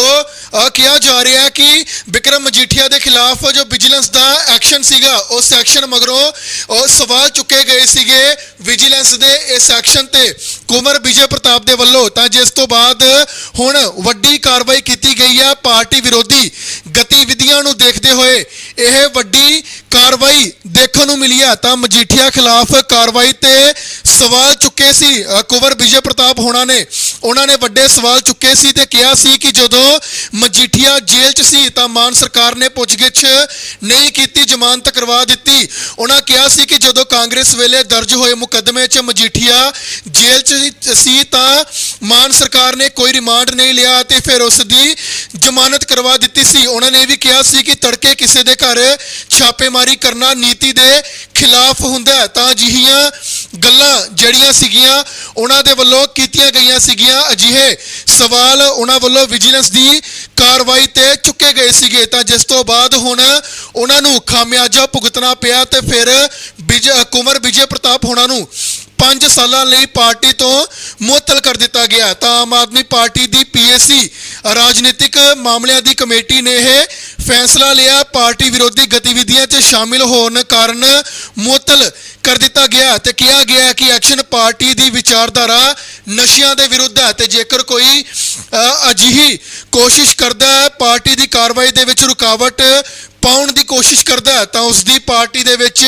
ਕਿਹਾ ਜਾ ਰਿਹਾ ਹੈ ਕਿ ਵਿਕਰਮ ਮਜੀਠੀਆ ਦੇ ਖਿਲਾਫ ਜੋ ਵਿਜੀਲੈਂਸ ਦਾ ਐਕਸ਼ਨ ਸੀਗਾ, ਉਸ ਐਕਸ਼ਨ ਮਗਰੋਂ, ਉਹ ਸਵਾਲ ਚੁੱਕੇ ਗਏ ਸੀਗੇ ਵਿਜੀਲੈਂਸ ਦੇ ਇਸ ਐਕਸ਼ਨ ਤੇ। ਕੁਮਰ ਵਿਜੇ ਪ੍ਰਤਾਪ ਦੇ ਵੱਲੋਂ, ਤਾਂ ਜਿਸ ਤੋਂ ਬਾਅਦ ਹੁਣ ਵੱਡੀ ਕਾਰਵਾਈ ਕੀਤੀ ਗਈ ਹੈ, ਪਾਰਟੀ ਵਿਰੋਧੀ ਗਤੀਵਿਧੀਆਂ ਨੂੰ ਦੇਖਦੇ ਹੋਏ। ਇਹ ਵੱਡੀ ਕਾਰਵਾਈ ਦੇਖਣ ਨੂੰ ਮਿਲੀ ਹੈ। ਤਾਂ ਮਜੀਠੀਆ ਖਿਲਾਫ ਕਾਰਵਾਈ ਤੇ ਸਵਾਲ ਚੁੱਕੇ ਸੀ ਕੁਵਰ ਵਿਜੇ ਪ੍ਰਤਾਪ ਹੋਣਾ ਨੇ। ਉਹਨਾਂ ਨੇ ਵੱਡੇ ਸਵਾਲ ਚੁੱਕੇ ਸੀ ਤੇ ਕਿਹਾ ਸੀ ਕਿ ਜਦੋਂ ਮਜੀਠੀਆ ਜੇਲ੍ਹ 'ਚ ਸੀ ਤਾਂ ਮਾਨ ਸਰਕਾਰ ਨੇ ਪੁੱਛਗਿੱਛ ਨਹੀਂ ਕੀਤੀ, ਜ਼ਮਾਨਤ ਕਰਵਾ ਦਿੱਤੀ। ਉਹਨਾਂ ਕਿਹਾ ਸੀ ਕਿ ਜਦੋਂ ਕਾਂਗਰਸ ਵੇਲੇ ਦਰਜ ਹੋਏ ਮੁਕੱਦਮੇ 'ਚ ਮਜੀਠੀਆ ਜੇਲ੍ਹ 'ਚ ਸੀ ਤਾਂ ਮਾਨ ਸਰਕਾਰ ਨੇ ਕੋਈ ਰਿਮਾਂਡ ਨਹੀਂ ਲਿਆ ਤੇ ਫਿਰ ਉਸ ਦੀ ਜ਼ਮਾਨਤ ਕਰਵਾ ਦਿੱਤੀ ਸੀ। ਉਹਨਾਂ ਨੇ ਇਹ ਵੀ ਕਿਹਾ ਸੀ ਕਿ ਤੜਕੇ ਕਿਸੇ ਦੇ ਘਰ ਛਾਪੇਮਾਰੀ ਕਰਨਾ ਨੀਤੀ ਦੇ ਖਿਲਾਫ ਹੁੰਦਾ ਤਾਂ ਅਜਿਹੀਆਂ ਗੱਲਾਂ ਜਿਹੜੀਆਂ ਸੀਗੀਆਂ, ਉਹਨਾਂ ਦੇ ਵੱਲੋਂ ਕੀਤੀਆਂ ਗਈਆਂ ਸੀਗੀਆਂ। ਅਜਿਹੇ ਸਵਾਲ ਉਹਨਾਂ ਵੱਲੋਂ ਵਿਜੀਲੈਂਸ ਦੀ ਕਾਰਵਾਈ ਤੇ ਚੁੱਕੇ ਗਏ ਸੀਗੇ। ਤਾਂ ਜਿਸ ਤੋਂ ਬਾਅਦ ਹੁਣ ਉਹਨਾਂ ਨੂੰ ਖਾਮਿਆਜਾ ਭੁਗਤਣਾ ਪਿਆ ਤੇ ਫਿਰ ਵਿਜੇ ਕੁਮਰ ਵਿਜੇ ਪ੍ਰਤਾਪ ਹੋਣਾ ਨੂੰ 5 ਸਾਲਾਂ ਲਈ ਪਾਰਟੀ ਤੋਂ ਮੁਅੱਤਲ ਕਰ ਦਿੱਤਾ ਗਿਆ। ਤਾਂ ਆਮ ਆਦਮੀ ਪਾਰਟੀ ਦੀ ਪੀਐਸਸੀ ਰਾਜਨੀਤਿਕ ਮਾਮਲਿਆਂ ਦੀ ਕਮੇਟੀ ਨੇ ਇਹ ਫੈਸਲਾ ਲਿਆ। ਪਾਰਟੀ ਵਿਰੋਧੀ ਗਤੀਵਿਧੀਆਂ 'ਚ ਸ਼ਾਮਿਲ ਹੋਣ ਕਾਰਨ ਮੁਅੱਤਲ ਕਰ ਦਿੱਤਾ ਗਿਆ ਤੇ ਕਿਹਾ ਗਿਆ ਕਿ ਐਕਸ਼ਨ ਪਾਰਟੀ ਦੀ ਵਿਚਾਰਧਾਰਾ ਨਸ਼ਿਆਂ ਦੇ ਵਿਰੁੱਧ ਹੈ ਤੇ ਜੇਕਰ ਕੋਈ ਅਜਿਹੀ ਕੋਸ਼ਿਸ਼ ਕਰਦਾ ਹੈ, ਪਾਰਟੀ ਦੀ ਕਾਰਵਾਈ ਦੇ ਵਿੱਚ ਰੁਕਾਵਟ ਪਾਉਣ ਦੀ ਕੋਸ਼ਿਸ਼ ਕਰਦਾ ਤਾਂ ਉਸ ਦੀ ਪਾਰਟੀ ਦੇ ਵਿੱਚ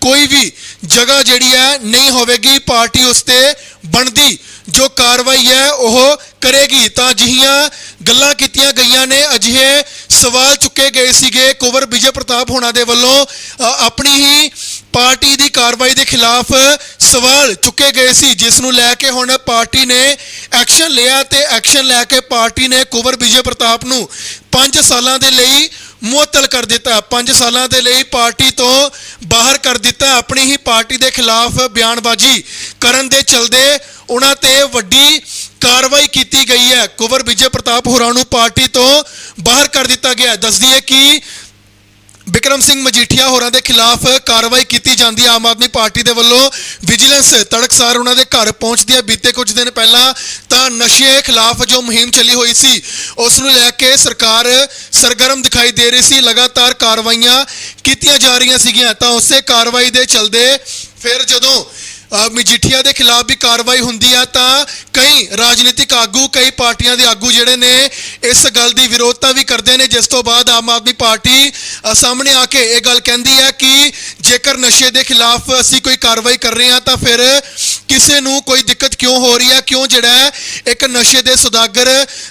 ਕੋਈ ਵੀ ਜਗ੍ਹਾ ਜਿਹੜੀ ਹੈ ਨਹੀਂ ਹੋਵੇਗੀ। ਪਾਰਟੀ ਉਸ ਤੇ ਬਣਦੀ ਜੋ ਕਾਰਵਾਈ ਹੈ, ਉਹ ਕਰੇਗੀ। ਤਾਂ ਅਜਿਹੀਆਂ ਗੱਲਾਂ ਕੀਤੀਆਂ ਗਈਆਂ ਨੇ। ਅਜਿਹੇ ਸਵਾਲ ਚੁੱਕੇ ਗਏ ਸੀਗੇ। ਕੁਵਰ ਵਿਜੇ ਪ੍ਰਤਾਪ ਹੋਣਾ ਦੇ ਵੱਲੋਂ ਆਪਣੀ ਹੀ ਪਾਰਟੀ ਦੀ ਕਾਰਵਾਈ ਦੇ ਖਿਲਾਫ ਸਵਾਲ ਚੁੱਕੇ ਗਏ ਸੀ, ਜਿਸ ਨੂੰ ਲੈ ਕੇ ਹੁਣ ਪਾਰਟੀ ਨੇ ਐਕਸ਼ਨ ਲਿਆ ਤੇ ਐਕਸ਼ਨ ਲੈ ਕੇ ਪਾਰਟੀ ਨੇ ਕੁਵਰ ਵਿਜੇ ਪ੍ਰਤਾਪ ਨੂੰ 5 ਸਾਲਾਂ ਦੇ ਲਈ ਮੁਅੱਤਲ ਕਰ ਦਿੱਤਾ। 5 ਸਾਲਾਂ ਦੇ ਲਈ ਪਾਰਟੀ ਤੋਂ ਬਾਹਰ ਕਰ ਦਿੱਤਾ। ਆਪਣੀ ਹੀ ਪਾਰਟੀ ਦੇ ਖਿਲਾਫ ਬਿਆਨਬਾਜ਼ੀ ਕਰਨ ਦੇ ਚਲਦੇ ਉਹਨਾਂ ਤੇ ਵੱਡੀ ਕਾਰਵਾਈ ਕੀਤੀ ਗਈ ਹੈ। ਕੁਵਰ ਵਿਜੇ ਪ੍ਰਤਾਪ ਹੋਰਾਂ ਨੂੰ ਪਾਰਟੀ ਤੋਂ ਬਾਹਰ ਕਰ ਦਿੱਤਾ ਗਿਆ। ਦੱਸਦੀ ਹੈ ਕਿ ਬਿਕਰਮ ਸਿੰਘ ਮਜੀਠੀਆ ਹੋਰਾਂ ਦੇ ਖਿਲਾਫ ਕਾਰਵਾਈ ਕੀਤੀ ਜਾਂਦੀ ਹੈ ਆਮ ਆਦਮੀ ਪਾਰਟੀ ਦੇ ਵੱਲੋਂ ਵਿਜੀਲੈਂਸ ਤੜਕਸਾਰ ਉਹਨਾਂ ਦੇ ਘਰ ਪਹੁੰਚਦੀ ਹੈ ਬੀਤੇ ਕੁਝ ਦਿਨ ਪਹਿਲਾਂ ਤਾਂ ਨਸ਼ੇ ਖਿਲਾਫ ਜੋ ਮੁਹਿੰਮ ਚੱਲੀ ਹੋਈ ਸੀ, ਉਸ ਨੂੰ ਲੈ ਕੇ ਸਰਕਾਰ ਸਰਗਰਮ ਦਿਖਾਈ ਦੇ ਰਹੀ ਸੀ। ਲਗਾਤਾਰ ਕਾਰਵਾਈਆਂ ਕੀਤੀਆਂ ਜਾ ਰਹੀਆਂ ਸੀਗੀਆਂ। ਤਾਂ ਉਸੇ ਕਾਰਵਾਈ ਦੇ ਚਲਦੇ ਫਿਰ ਜਦੋਂ ਮਜੀਠੀਆ ਦੇ ਖਿਲਾਫ ਵੀ ਕਾਰਵਾਈ ਹੁੰਦੀ ਆ, ਤਾਂ ਕਈ ਰਾਜਨੀਤਿਕ ਆਗੂ, ਕਈ ਪਾਰਟੀਆਂ ਦੇ ਆਗੂ ਜਿਹੜੇ ਨੇ, ਇਸ ਗੱਲ ਦੀ ਵਿਰੋਧਤਾ ਵੀ ਕਰਦੇ ਨੇ। ਜਿਸ ਤੋਂ ਬਾਅਦ ਆਮ ਆਦਮੀ ਪਾਰਟੀ ਸਾਹਮਣੇ ਆ ਕੇ ਇਹ ਗੱਲ ਕਹਿੰਦੀ ਹੈ ਕਿ ਜੇਕਰ ਨਸ਼ੇ ਦੇ ਖਿਲਾਫ ਅਸੀਂ ਕੋਈ ਕਾਰਵਾਈ ਕਰ ਰਹੇ ਹਾਂ, ਤਾਂ ਫਿਰ ਕਿਸੇ ਨੂੰ ਕੋਈ ਦਿੱਕਤ ਕਿਉਂ ਹੋ ਰਹੀ ਹੈ? ਕਿਉਂ ਜਿਹੜਾ ਇੱਕ ਨਸ਼ੇ ਦੇ ਸੁਦਾਗਰ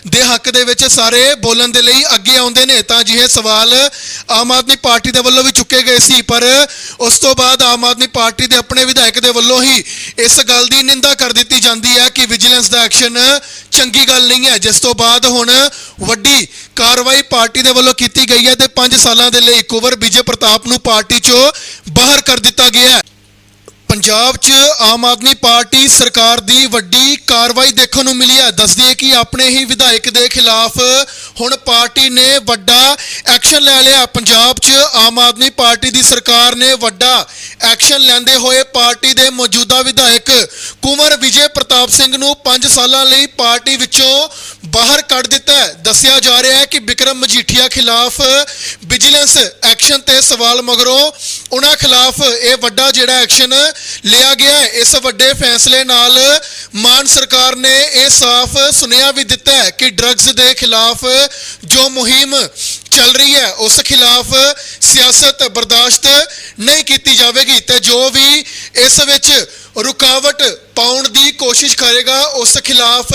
ਦੇ ਹੱਕ ਦੇ ਵਿੱਚ ਸਾਰੇ ਬੋਲਣ ਦੇ ਲਈ ਅੱਗੇ ਆਉਂਦੇ ਨੇ? ਤਾਂ ਜਿਹੇ ਸਵਾਲ ਆਮ ਆਦਮੀ ਪਾਰਟੀ ਦੇ ਵੱਲੋਂ ਵੀ ਚੁੱਕੇ ਗਏ ਸੀ, ਪਰ ਉਸ ਤੋਂ ਬਾਅਦ ਆਮ ਆਦਮੀ ਪਾਰਟੀ ਦੇ ਆਪਣੇ ਵਿਧਾਇਕ ਦੇ ਵੱਲੋਂ ਹੀ ਇਸ ਗੱਲ ਦੀ ਨਿੰਦਾ ਕਰ ਦਿੱਤੀ ਜਾਂਦੀ ਹੈ ਕਿ ਵਿਜੀਲੈਂਸ ਦਾ ਐਕਸ਼ਨ ਚੰਗੀ ਗੱਲ ਨਹੀਂ ਹੈ। ਜਿਸ ਤੋਂ ਬਾਅਦ ਹੁਣ ਵੱਡੀ ਕਾਰਵਾਈ ਪਾਰਟੀ ਦੇ ਵੱਲੋਂ ਕੀਤੀ ਗਈ ਹੈ ਤੇ 5 ਸਾਲਾਂ ਦੇ ਲਈ ਕੁਵਰ ਵਿਜੇ ਪ੍ਰਤਾਪ ਨੂੰ ਪਾਰਟੀ ਚੋਂ ਬਾਹਰ ਕਰ ਦਿੱਤਾ ਗਿਆ ਹੈ। ਪੰਜਾਬ 'ਚ ਆਮ ਆਦਮੀ ਪਾਰਟੀ ਸਰਕਾਰ ਦੀ ਵੱਡੀ ਕਾਰਵਾਈ ਦੇਖਣ ਨੂੰ ਮਿਲੀ ਹੈ। ਦੱਸਦੀ ਹੈ ਕਿ ਆਪਣੇ ਹੀ ਵਿਧਾਇਕ ਦੇ ਖਿਲਾਫ ਹੁਣ ਪਾਰਟੀ ਨੇ ਵੱਡਾ ਐਕਸ਼ਨ ਲੈ ਲਿਆ। ਪੰਜਾਬ 'ਚ ਆਮ ਆਦਮੀ ਪਾਰਟੀ ਦੀ ਸਰਕਾਰ ਨੇ ਵੱਡਾ ਐਕਸ਼ਨ ਲੈਂਦੇ ਹੋਏ ਪਾਰਟੀ ਦੇ ਮੌਜੂਦਾ ਵਿਧਾਇਕ ਕੁਮਰ ਵਿਜੇ ਪ੍ਰਤਾਪ ਸਿੰਘ ਨੂੰ 5 ਸਾਲਾਂ ਲਈ ਪਾਰਟੀ ਵਿੱਚੋਂ ਬਾਹਰ ਕੱਢ ਦਿੱਤਾ ਹੈ। ਦੱਸਿਆ ਜਾ ਰਿਹਾ ਹੈ ਕਿ ਵਿਕਰਮ ਮਜੀਠੀਆ ਖਿਲਾਫ ਵਿਜੀਲੈਂਸ ਐਕਸ਼ਨ ਤੇ ਸਵਾਲ ਮਗਰੋਂ ਉਹਨਾਂ ਖਿਲਾਫ ਇਹ ਵੱਡਾ ਜਿਹੜਾ ਐਕਸ਼ਨ ਲਿਆ ਗਿਆ ਹੈ। ਇਸ ਵੱਡੇ ਫੈਸਲੇ ਨਾਲ ਮਾਨ ਸਰਕਾਰ ਨੇ ਇਹ ਸਾਫ਼ ਸੁਨੇਹਾ ਵੀ ਦਿੱਤਾ ਹੈ ਕਿ ਡਰੱਗਸ ਦੇ ਖਿਲਾਫ ਜੋ ਮੁਹਿੰਮ ਚੱਲ ਰਹੀ ਹੈ, ਉਸ ਖਿਲਾਫ ਸਿਆਸਤ ਬਰਦਾਸ਼ਤ ਨਹੀਂ ਕੀਤੀ ਜਾਵੇਗੀ ਤੇ ਜੋ ਵੀ ਇਸ ਵਿੱਚ ਰੁਕਾਵਟ ਪਾਉਣ ਦੀ ਕੋਸ਼ਿਸ਼ ਕਰੇਗਾ, ਉਸ ਖਿਲਾਫ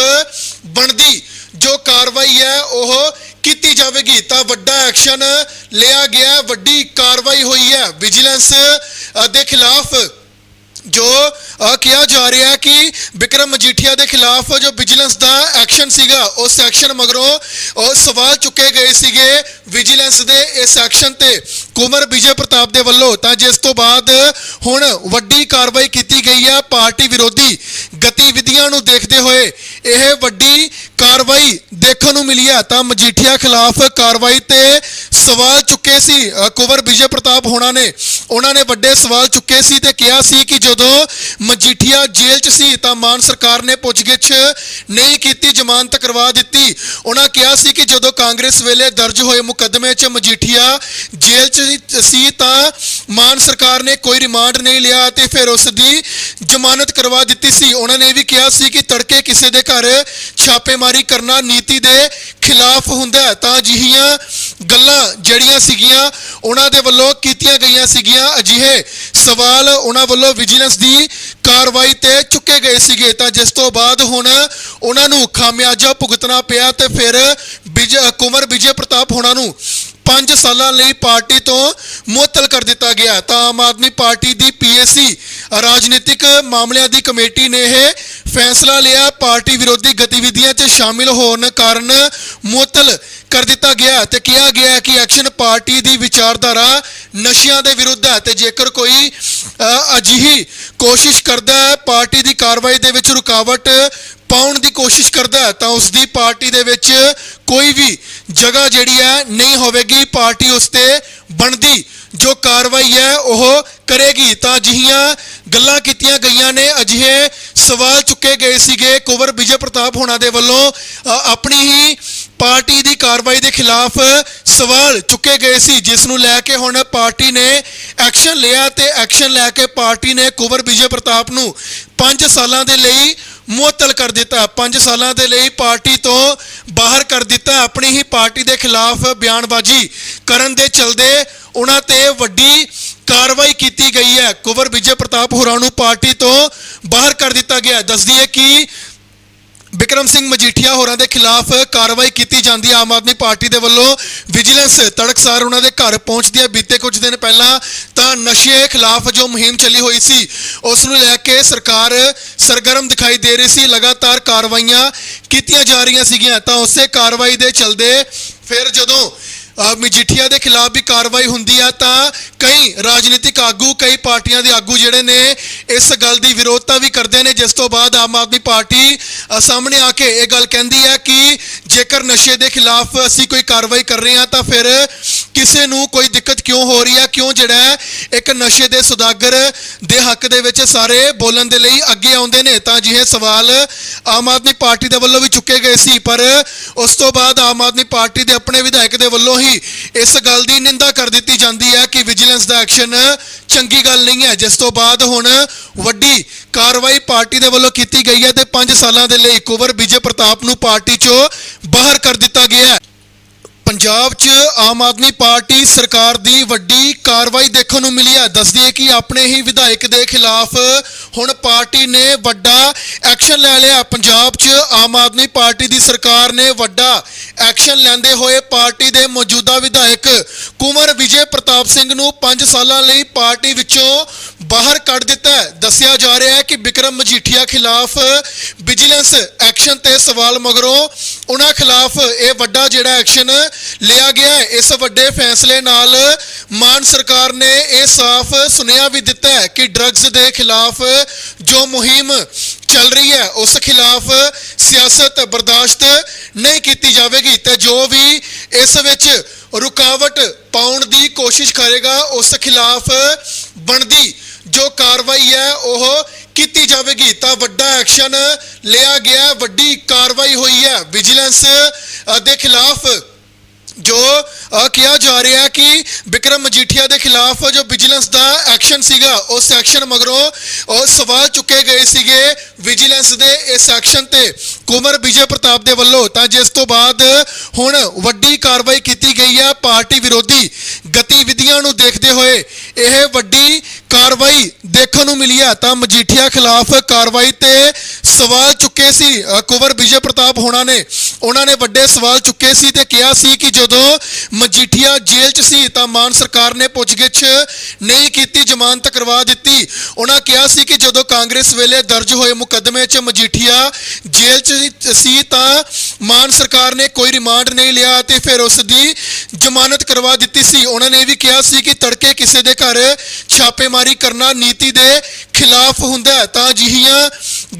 ਬਣਦੀ ਜੋ ਕਾਰਵਾਈ ਹੈ, ਉਹ ਕੀਤੀ ਜਾਵੇਗੀ। ਤਾਂ ਵੱਡਾ ਐਕਸ਼ਨ ਲਿਆ ਗਿਆ, ਵੱਡੀ ਕਾਰਵਾਈ ਹੋਈ ਹੈ। ਵਿਜੀਲੈਂਸ ਦੇ ਖਿਲਾਫ ਜੋ ਕਿਹਾ ਜਾ ਰਿਹਾ ਕਿ ਵਿਕਰਮ ਮਜੀਠੀਆ ਦੇ ਖਿਲਾਫ ਜੋ ਵਿਜੀਲੈਂਸ ਦਾ ਐਕਸ਼ਨ ਸੀਗਾ, ਉਸ ਐਕਸ਼ਨ ਮਗਰੋਂ, ਉਹ ਸਵਾਲ ਚੁੱਕੇ ਗਏ ਸੀਗੇ ਵਿਜੀਲੈਂਸ ਦੇ ਇਸ ਐਕਸ਼ਨ ਤੇ। ਕੁਮਰ ਵਿਜੇ ਪ੍ਰਤਾਪ ਦੇ ਵੱਲੋਂ, ਤਾਂ ਜਿਸ ਤੋਂ ਬਾਅਦ ਹੁਣ ਵੱਡੀ ਕਾਰਵਾਈ ਕੀਤੀ ਗਈ ਹੈ, ਪਾਰਟੀ ਵਿਰੋਧੀ ਗਤੀਵਿਧੀਆਂ ਨੂੰ ਦੇਖਦੇ ਹੋਏ, ਇਹ ਵੱਡੀ ਕਾਰਵਾਈ ਦੇਖਣ ਨੂੰ ਮਿਲੀ ਹੈ। ਤਾਂ ਮਜੀਠੀਆ ਖਿਲਾਫ ਕਾਰਵਾਈ ਤੇ ਸਵਾਲ ਚੁੱਕੇ ਸੀ ਕੁਵਰ ਵਿਜੇ ਪ੍ਰਤਾਪ ਹੋਣਾ ਨੇ। ਉਹਨਾਂ ਨੇ ਵੱਡੇ ਸਵਾਲ ਚੁੱਕੇ ਸੀ ਤੇ ਕਿਹਾ ਸੀ ਕਿ ਜਦੋਂ ਮਜੀਠੀਆ ਜੇਲ੍ਹ 'ਚ ਸੀ ਤਾਂ ਮਾਨ ਸਰਕਾਰ ਨੇ ਪੁੱਛਗਿੱਛ ਨਹੀਂ ਕੀਤੀ, ਜ਼ਮਾਨਤ ਕਰਵਾ ਦਿੱਤੀ। ਉਹਨਾਂ ਕਿਹਾ ਸੀ ਕਿ ਜਦੋਂ ਕਾਂਗਰਸ ਵੇਲੇ ਦਰਜ ਹੋਏ ਮੁਕੱਦਮੇ 'ਚ ਮਜੀਠੀਆ ਜੇਲ੍ਹ 'ਚ ਸੀ ਤਾਂ ਮਾਨ ਸਰਕਾਰ ਨੇ ਕੋਈ ਰਿਮਾਂਡ ਨਹੀਂ ਲਿਆ ਤੇ ਫਿਰ ਉਸ ਦੀ ਜ਼ਮਾਨਤ ਕਰਵਾ ਦਿੱਤੀ ਸੀ। ਉਹਨਾਂ ਨੇ ਵੀ ਕਿਹਾ ਸੀ ਕਿ ਤੜਕੇ ਕਿਸੇ ਦੇ ਘਰ ਛਾਪੇਮਾਰੀ ਕਰਨਾ ਨੀਤੀ ਦੇ ਖਿਲਾਫ ਹੁੰਦਾ ਤਾਂ ਅਜਿਹੀਆਂ ਗੱਲਾਂ ਜਿਹੜੀਆਂ ਸੀਗੀਆਂ, ਉਹਨਾਂ ਦੇ ਵੱਲੋਂ ਕੀਤੀਆਂ ਗਈਆਂ ਸੀਗੀਆਂ। ਅਜਿਹੇ ਸਵਾਲ ਉਹਨਾਂ ਵੱਲੋਂ ਵਿਜੀਲੈਂਸ ਦੀ ਕਾਰਵਾਈ ਤੇ ਚੁੱਕੇ ਗਏ ਸੀਗੇ। ਤਾਂ ਜਿਸ ਤੋਂ ਬਾਅਦ ਹੁਣ ਉਹਨਾਂ ਨੂੰ ਖਾਮਿਆਜਾ ਭੁਗਤਣਾ ਪਿਆ ਤੇ ਫਿਰ ਵਿਜੇ ਕੁੰਵਰ ਵਿਜੇ ਪ੍ਰਤਾਪ ਹੋਣਾ ਨੂੰ 5 ਸਾਲਾਂ ਲਈ ਪਾਰਟੀ ਤੋਂ ਮੁਅੱਤਲ ਕਰ ਦਿੱਤਾ ਗਿਆ। ਤਾਂ ਆਮ ਆਦਮੀ ਪਾਰਟੀ ਦੀ ਪੀਐਸਸੀ ਰਾਜਨੀਤਿਕ ਮਾਮਲਿਆਂ ਦੀ ਕਮੇਟੀ ਨੇ ਇਹ ਫੈਸਲਾ ਲਿਆ। ਪਾਰਟੀ ਵਿਰੋਧੀ ਗਤੀਵਿਧੀਆਂ 'ਚ ਸ਼ਾਮਿਲ ਹੋਣ ਕਾਰਨ ਮੁਅੱਤਲ ਕਰ ਦਿੱਤਾ ਗਿਆ ਤੇ ਕਿਹਾ ਗਿਆ ਕਿ ਐਕਸ਼ਨ ਪਾਰਟੀ ਦੀ ਵਿਚਾਰਧਾਰਾ ਨਸ਼ਿਆਂ ਦੇ ਵਿਰੁੱਧ ਹੈ ਤੇ ਜੇਕਰ ਕੋਈ ਅਜਿਹੀ ਕੋਸ਼ਿਸ਼ ਕਰਦਾ ਹੈ, ਪਾਰਟੀ ਦੀ ਕਾਰਵਾਈ ਦੇ ਵਿੱਚ ਰੁਕਾਵਟ ਪਾਉਣ ਦੀ ਕੋਸ਼ਿਸ਼ ਕਰਦਾ ਤਾਂ ਉਸ ਦੀ ਪਾਰਟੀ ਦੇ ਵਿੱਚ ਕੋਈ ਵੀ ਜਗ੍ਹਾ ਜਿਹੜੀ ਹੈ ਨਹੀਂ ਹੋਵੇਗੀ, ਪਾਰਟੀ ਉਸ ਤੇ ਬਣਦੀ। ਜੋ ਕਾਰਵਾਈ ਹੈ, ਉਹ ਕਰੇਗੀ। ਤਾਂ ਅਜਿਹੀਆਂ ਗੱਲਾਂ ਕੀਤੀਆਂ ਗਈਆਂ ਨੇ। ਅਜਿਹੇ ਸਵਾਲ ਚੁੱਕੇ ਗਏ ਸੀਗੇ। ਕੁਵਰ ਵਿਜੇ ਪ੍ਰਤਾਪ ਹੋਣਾ ਦੇ ਵੱਲੋਂ ਆਪਣੀ ਹੀ ਪਾਰਟੀ ਦੀ ਕਾਰਵਾਈ ਦੇ ਖਿਲਾਫ ਸਵਾਲ ਚੁੱਕੇ ਗਏ ਸੀ, ਜਿਸ ਨੂੰ ਲੈ ਕੇ ਹੁਣ ਪਾਰਟੀ ਨੇ ਐਕਸ਼ਨ ਲਿਆ ਤੇ ਐਕਸ਼ਨ ਲੈ ਕੇ ਪਾਰਟੀ ਨੇ ਕੁਵਰ ਵਿਜੇ ਪ੍ਰਤਾਪ ਨੂੰ 5 ਸਾਲਾਂ ਦੇ ਲਈ ਮੁਅੱਤਲ ਕਰ ਦਿੱਤਾ। 5 ਸਾਲਾਂ ਦੇ ਲਈ ਪਾਰਟੀ ਤੋਂ ਬਾਹਰ ਕਰ ਦਿੱਤਾ। ਆਪਣੀ ਹੀ ਪਾਰਟੀ ਦੇ ਖਿਲਾਫ ਬਿਆਨਬਾਜ਼ੀ ਕਰਨ ਦੇ ਚਲਦੇ ਉਹਨਾਂ ਤੇ ਵੱਡੀ ਕਾਰਵਾਈ ਕੀਤੀ ਗਈ ਹੈ। ਕੁਵਰ ਵਿਜੇ ਪ੍ਰਤਾਪ ਹੋਰਾਂ ਨੂੰ ਪਾਰਟੀ ਤੋਂ ਬਾਹਰ ਕਰ ਦਿੱਤਾ ਗਿਆ। ਦੱਸਦੀ ਹੈ ਕਿ ਬਿਕਰਮ ਸਿੰਘ ਮਜੀਠੀਆ ਹੋਰਾਂ ਦੇ ਖਿਲਾਫ ਕਾਰਵਾਈ ਕੀਤੀ ਜਾਂਦੀ ਹੈ ਆਮ ਆਦਮੀ ਪਾਰਟੀ ਦੇ ਵੱਲੋਂ ਵਿਜੀਲੈਂਸ ਤੜਕਸਾਰ ਉਹਨਾਂ ਦੇ ਘਰ ਪਹੁੰਚਦੀ ਹੈ ਬੀਤੇ ਕੁਝ ਦਿਨ ਪਹਿਲਾਂ ਤਾਂ ਨਸ਼ੇ ਖਿਲਾਫ ਜੋ ਮੁਹਿੰਮ ਚੱਲੀ ਹੋਈ ਸੀ, ਉਸ ਨੂੰ ਲੈ ਕੇ ਸਰਕਾਰ ਸਰਗਰਮ ਦਿਖਾਈ ਦੇ ਰਹੀ ਸੀ। ਲਗਾਤਾਰ ਕਾਰਵਾਈਆਂ ਕੀਤੀਆਂ ਜਾ ਰਹੀਆਂ ਸੀਗੀਆਂ। ਤਾਂ ਉਸੇ ਕਾਰਵਾਈ ਦੇ ਚਲਦੇ ਫਿਰ ਜਦੋਂ ਮਜੀਠੀਆ ਦੇ ਖਿਲਾਫ ਵੀ ਕਾਰਵਾਈ ਹੁੰਦੀ ਆ, ਤਾਂ ਕਈ ਰਾਜਨੀਤਿਕ ਆਗੂ, ਕਈ ਪਾਰਟੀਆਂ ਦੇ ਆਗੂ ਜਿਹੜੇ ਨੇ, ਇਸ ਗੱਲ ਦੀ ਵਿਰੋਧਤਾ ਵੀ ਕਰਦੇ ਨੇ। ਜਿਸ ਤੋਂ ਬਾਅਦ ਆਮ ਆਦਮੀ ਪਾਰਟੀ ਸਾਹਮਣੇ ਆ ਕੇ ਇਹ ਗੱਲ ਕਹਿੰਦੀ ਹੈ ਕਿ ਜੇਕਰ ਨਸ਼ੇ ਦੇ ਖਿਲਾਫ ਅਸੀਂ ਕੋਈ ਕਾਰਵਾਈ ਕਰ ਰਹੇ ਹਾਂ ਤਾਂ ਫਿਰ ਕਿਸੇ ਨੂੰ ਕੋਈ ਦਿੱਕਤ ਕਿਉਂ ਹੋ ਰਹੀ ਹੈ ਕਿਉਂ ਜਿਹੜਾ ਇੱਕ ਨਸ਼ੇ ਦੇ ਸੁਦਾਗਰ ਦੇ ਹੱਕ ਦੇ ਵਿੱਚ ਸਾਰੇ ਬੋਲਣ ਦੇ ਲਈ ਅੱਗੇ ਆਉਂਦੇ ਨੇ, ਤਾਂ ਜਿਹੇ ਸਵਾਲ ਆਮ ਆਦਮੀ ਪਾਰਟੀ ਦੇ ਵੱਲੋਂ ਵੀ ਚੁੱਕੇ ਗਏ ਸੀ, ਪਰ ਉਸ ਤੋਂ ਬਾਅਦ ਆਮ ਆਦਮੀ ਪਾਰਟੀ ਦੇ ਆਪਣੇ ਵਿਧਾਇਕ ਦੇ ਵੱਲੋਂ ਹੀ ਇਸ ਗੱਲ ਦੀ ਨਿੰਦਾ ਕਰ ਦਿੱਤੀ ਜਾਂਦੀ ਹੈ ਕਿ ਵਿਜੀਲੈਂਸ ਦਾ ਐਕਸ਼ਨ ਚੰਗੀ ਗੱਲ ਨਹੀਂ ਹੈ। ਜਿਸ ਤੋਂ ਬਾਅਦ ਹੁਣ ਵੱਡੀ ਕਾਰਵਾਈ ਪਾਰਟੀ ਦੇ ਵੱਲੋਂ ਕੀਤੀ ਗਈ ਹੈ ਤੇ 5 ਸਾਲਾਂ ਦੇ ਲਈ ਕੁਵਰ ਵਿਜੇ ਪ੍ਰਤਾਪ ਨੂੰ ਪਾਰਟੀ ਚੋਂ ਬਾਹਰ ਕਰ ਦਿੱਤਾ ਗਿਆ ਹੈ। ਪੰਜਾਬ 'ਚ ਆਮ ਆਦਮੀ ਪਾਰਟੀ ਸਰਕਾਰ ਦੀ ਵੱਡੀ ਕਾਰਵਾਈ ਦੇਖਣ ਨੂੰ ਮਿਲੀ ਹੈ। ਦੱਸਦੀ ਹੈ ਕਿ ਆਪਣੇ ਹੀ ਵਿਧਾਇਕ ਦੇ ਖਿਲਾਫ ਹੁਣ ਪਾਰਟੀ ਨੇ ਵੱਡਾ ਐਕਸ਼ਨ ਲੈ ਲਿਆ। ਪੰਜਾਬ 'ਚ ਆਮ ਆਦਮੀ ਪਾਰਟੀ ਦੀ ਸਰਕਾਰ ਨੇ ਵੱਡਾ ਐਕਸ਼ਨ ਲੈਂਦੇ ਹੋਏ ਪਾਰਟੀ ਦੇ ਮੌਜੂਦਾ ਵਿਧਾਇਕ ਕੁੰਵਰ ਵਿਜੇ ਪ੍ਰਤਾਪ ਸਿੰਘ ਨੂੰ 5 ਸਾਲਾਂ ਲਈ ਪਾਰਟੀ ਵਿੱਚੋਂ ਬਾਹਰ ਕੱਢ ਦਿੱਤਾ ਹੈ। ਦੱਸਿਆ ਜਾ ਰਿਹਾ ਹੈ ਕਿ ਵਿਕਰਮ ਮਜੀਠੀਆ ਖਿਲਾਫ ਵਿਜੀਲੈਂਸ ਐਕਸ਼ਨ ਤੇ ਸਵਾਲ ਮਗਰੋਂ ਉਹਨਾਂ ਖਿਲਾਫ ਇਹ ਵੱਡਾ ਜਿਹੜਾ ਐਕਸ਼ਨ ਲਿਆ ਗਿਆ ਇਸ ਵੱਡੇ ਫੈਸਲੇ ਨਾਲ ਮਾਨ ਸਰਕਾਰ ਨੇ ਇਹ ਸਾਫ਼ ਸੁਨੇਹਾ ਵੀ ਦਿੱਤਾ ਹੈ ਕਿ ਡਰੱਗਸ ਦੇ ਖਿਲਾਫ ਜੋ ਮੁਹਿੰਮ ਚੱਲ ਰਹੀ ਹੈ, ਉਸ ਖਿਲਾਫ ਸਿਆਸਤ ਬਰਦਾਸ਼ਤ ਨਹੀਂ ਕੀਤੀ ਜਾਵੇਗੀ ਤੇ ਜੋ ਵੀ ਇਸ ਵਿੱਚ ਰੁਕਾਵਟ ਪਾਉਣ ਦੀ ਕੋਸ਼ਿਸ਼ ਕਰੇਗਾ, ਉਸ ਖਿਲਾਫ ਬਣਦੀ ਜੋ ਕਾਰਵਾਈ ਹੈ, ਉਹ ਕੀਤੀ ਜਾਵੇਗੀ, ਤਾਂ ਵੱਡਾ ਐਕਸ਼ਨ ਲਿਆ ਗਿਆ, ਵੱਡੀ ਕਾਰਵਾਈ ਹੋਈ ਹੈ। ਵਿਜੀਲੈਂਸ ਦੇ ਖਿਲਾਫ ਜੋ ਕਿਹਾ ਜਾ ਰਿਹਾ ਕਿ ਵਿਕਰਮ ਮਜੀਠੀਆ ਦੇ ਖਿਲਾਫ ਜੋ ਵਿਜੀਲੈਂਸ ਦਾ ਐਕਸ਼ਨ ਸੀਗਾ, ਉਸ ਐਕਸ਼ਨ ਮਗਰੋਂ ਉਹ ਸਵਾਲ ਚੁੱਕੇ ਗਏ ਸੀਗੇ ਵਿਜੀਲੈਂਸ ਦੇ ਇਸ ਐਕਸ਼ਨ ਤੇ। ਕੁਮਰ ਵਿਜੇ ਪ੍ਰਤਾਪ ਦੇ ਵੱਲੋਂ, ਤਾਂ ਜਿਸ ਤੋਂ ਬਾਅਦ ਹੁਣ ਵੱਡੀ ਕਾਰਵਾਈ ਕੀਤੀ ਗਈ ਹੈ, ਪਾਰਟੀ ਵਿਰੋਧੀ ਗਤੀਵਿਧੀਆਂ ਨੂੰ ਦੇਖਦੇ ਹੋਏ। ਇਹ ਵੱਡੀ ਕਾਰਵਾਈ ਦੇਖਣ ਨੂੰ ਮਿਲੀ ਹੈ। ਤਾਂ ਮਜੀਠੀਆ ਖਿਲਾਫ ਕਾਰਵਾਈ ਤੇ ਸਵਾਲ ਚੁੱਕੇ ਸੀ। ਅ, ਵਿਜੇ ਪ੍ਰਤਾਪ ਹੋਣਾ ਨੇ। ਉਹਨਾਂ ਨੇ ਵੱਡੇ ਸਵਾਲ ਚੁੱਕੇ ਸੀ ਤੇ ਕਿਹਾ ਸੀ ਕਿ ਜਦੋਂ ਮਜੀਠੀਆ ਜੇਲ੍ਹ 'ਚ ਸੀ ਤਾਂ ਮਾਨ ਸਰਕਾਰ ਨੇ ਪੁੱਛਗਿੱਛ ਨਹੀਂ ਕੀਤੀ ਜ਼ਮਾਨਤ ਕਰਵਾ ਦਿੱਤੀ। ਉਹਨਾਂ ਕਿਹਾ ਸੀ ਕਿ ਜਦੋਂ ਕਾਂਗਰਸ ਵੇਲੇ ਦਰਜ ਹੋਏ ਮੁਕੱਦਮੇ 'ਚ ਮਜੀਠੀਆ ਜੇਲ੍ਹ 'ਚ ਸੀ ਤਾਂ ਮਾਨ ਸਰਕਾਰ ਨੇ ਕੋਈ ਰਿਮਾਂਡ ਨਹੀਂ ਲਿਆ ਤੇ ਫਿਰ ਉਸ ਦੀ ਜ਼ਮਾਨਤ ਕਰਵਾ ਦਿੱਤੀ ਸੀ। ਉਹਨਾਂ ਨੇ ਵੀ ਕਿਹਾ ਸੀ ਕਿ ਤੜਕੇ ਕਿਸੇ ਦੇ ਘਰ ਛਾਪੇਮਾਰੀ ਕਰਨਾ ਨੀਤੀ ਦੇ ਖਿਲਾਫ ਹੁੰਦਾ ਤਾਂ ਅਜਿਹੀਆਂ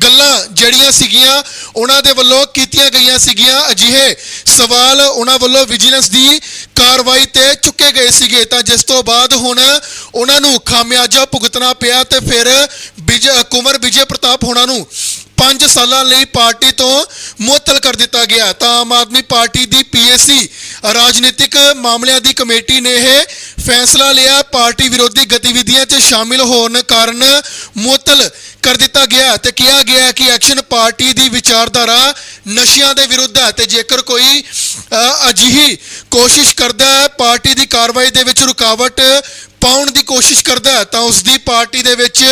ਗੱਲਾਂ ਜਿਹੜੀਆਂ ਸੀਗੀਆਂ, ਉਹਨਾਂ ਦੇ ਵੱਲੋਂ ਕੀਤੀਆਂ ਗਈਆਂ ਸੀਗੀਆਂ। ਅਜਿਹੇ ਸਵਾਲ ਉਹਨਾਂ ਵੱਲੋਂ ਵਿਜੀਲੈਂਸ ਦੀ ਕਾਰਵਾਈ ਤੇ ਚੁੱਕੇ ਗਏ ਸੀਗੇ। ਤਾਂ ਜਿਸ ਤੋਂ ਬਾਅਦ ਹੁਣ ਉਹਨਾਂ ਨੂੰ ਖਾਮਿਆਜਾ ਭੁਗਤਣਾ ਪਿਆ ਤੇ ਫਿਰ ਵਿਜੇ ਕੁੰਵਰ ਵਿਜੇ ਪ੍ਰਤਾਪ ਹੋਣਾ ਨੂੰ 5 ਸਾਲਾਂ ਲਈ ਪਾਰਟੀ ਤੋਂ ਮੁਅੱਤਲ ਕਰ ਦਿੱਤਾ ਗਿਆ। ਤਾਂ ਆਮ ਆਦਮੀ ਪਾਰਟੀ ਦੀ ਪੀਐਸਸੀ ਰਾਜਨੀਤਿਕ ਮਾਮਲਿਆਂ ਦੀ ਕਮੇਟੀ ਨੇ ਇਹ ਫੈਸਲਾ ਲਿਆ। ਪਾਰਟੀ ਵਿਰੋਧੀ ਗਤੀਵਿਧੀਆਂ 'ਚ ਸ਼ਾਮਿਲ ਹੋਣ ਕਾਰਨ ਮੁਅੱਤਲ ਕਰ ਦਿੱਤਾ ਗਿਆ ਤੇ ਕਿਹਾ ਗਿਆ ਕਿ ਐਕਸ਼ਨ ਪਾਰਟੀ ਦੀ ਵਿਚਾਰਧਾਰਾ ਨਸ਼ਿਆਂ ਦੇ ਵਿਰੁੱਧ ਹੈ ਤੇ ਜੇਕਰ ਕੋਈ ਅਜਿਹੀ ਕੋਸ਼ਿਸ਼ ਕਰਦਾ ਹੈ, ਪਾਰਟੀ ਦੀ ਕਾਰਵਾਈ ਦੇ ਵਿੱਚ ਰੁਕਾਵਟ ਪਾਉਣ ਦੀ ਕੋਸ਼ਿਸ਼ ਕਰਦਾ ਹੈ, ਤਾਂ ਉਸ ਦੀ ਪਾਰਟੀ ਦੇ ਵਿੱਚ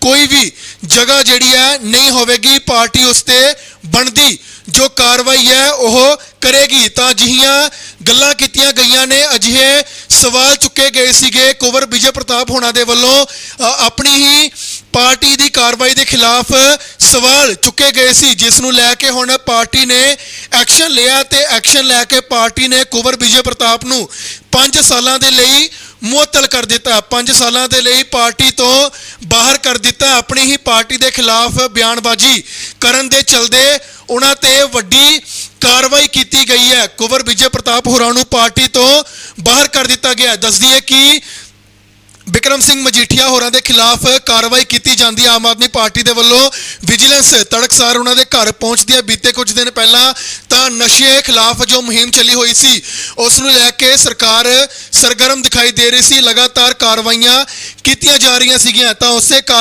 ਕੋਈ ਵੀ ਜਗ੍ਹਾ ਜਿਹੜੀ ਹੈ ਨਹੀਂ ਹੋਵੇਗੀ, ਪਾਰਟੀ ਉਸ ਤੇ ਬਣਦੀ। ਜੋ ਕਾਰਵਾਈ ਹੈ, ਉਹ ਕਰੇਗੀ। ਤਾਂ ਅਜਿਹੀਆਂ ਗੱਲਾਂ ਕੀਤੀਆਂ ਗਈਆਂ ਨੇ। ਅਜਿਹੇ ਸਵਾਲ ਚੁੱਕੇ ਗਏ ਸੀਗੇ। ਕੁਵਰ ਵਿਜੇ ਪ੍ਰਤਾਪ ਹੋਣਾ ਦੇ ਵੱਲੋਂ ਆਪਣੀ ਹੀ ਪਾਰਟੀ ਦੀ ਕਾਰਵਾਈ ਦੇ ਖਿਲਾਫ ਸਵਾਲ ਚੁੱਕੇ ਗਏ ਸੀ, ਜਿਸ ਨੂੰ ਲੈ ਕੇ ਹੁਣ ਪਾਰਟੀ ਨੇ ਐਕਸ਼ਨ ਲਿਆ ਤੇ ਐਕਸ਼ਨ ਲੈ ਕੇ ਪਾਰਟੀ ਨੇ ਕੁਵਰ ਵਿਜੇ ਪ੍ਰਤਾਪ ਨੂੰ 5 ਸਾਲਾਂ ਦੇ ਲਈ ਮੁਅੱਤਲ ਕਰ ਦਿੱਤਾ। 5 ਸਾਲਾਂ ਦੇ ਲਈ ਪਾਰਟੀ ਤੋਂ ਬਾਹਰ ਕਰ ਦਿੱਤਾ। ਆਪਣੀ ਹੀ ਪਾਰਟੀ ਦੇ ਖਿਲਾਫ ਬਿਆਨਬਾਜ਼ੀ ਕਰਨ ਦੇ ਚਲਦੇ ਉਹਨਾਂ ਤੇ ਵੱਡੀ ਕਾਰਵਾਈ ਕੀਤੀ ਗਈ ਹੈ। ਕੁਵਰ ਵਿਜੇ ਪ੍ਰਤਾਪ ਹੋਰਾਂ ਨੂੰ ਪਾਰਟੀ ਤੋਂ ਬਾਹਰ ਕਰ ਦਿੱਤਾ ਗਿਆ ਦੱਸਦੀ ਹੈ ਕਿ ਬਿਕਰਮ ਸਿੰਘ ਮਜੀਠੀਆ ਹੋਰਾਂ ਦੇ ਖਿਲਾਫ ਕਾਰਵਾਈ ਕੀਤੀ ਜਾਂਦੀ ਹੈ ਆਮ ਆਦਮੀ ਪਾਰਟੀ ਦੇ ਵੱਲੋਂ ਵਿਜੀਲੈਂਸ ਤੜਕਸਾਰ ਉਹਨਾਂ ਦੇ ਘਰ ਪਹੁੰਚਦੀ ਹੈ ਬੀਤੇ ਕੁਝ ਦਿਨ ਪਹਿਲਾਂ ਤਾਂ ਨਸ਼ੇ ਖਿਲਾਫ ਜੋ ਮੁਹਿੰਮ ਚੱਲੀ ਹੋਈ ਸੀ, ਉਸ ਨੂੰ ਲੈ ਕੇ ਸਰਕਾਰ ਸਰਗਰਮ ਦਿਖਾਈ ਦੇ ਰਹੀ ਸੀ। ਲਗਾਤਾਰ ਕਾਰਵਾਈਆਂ ਕੀਤੀਆਂ ਜਾ ਰਹੀਆਂ ਸੀਗੀਆਂ। ਤਾਂ ਉਸੇ ਕਾ-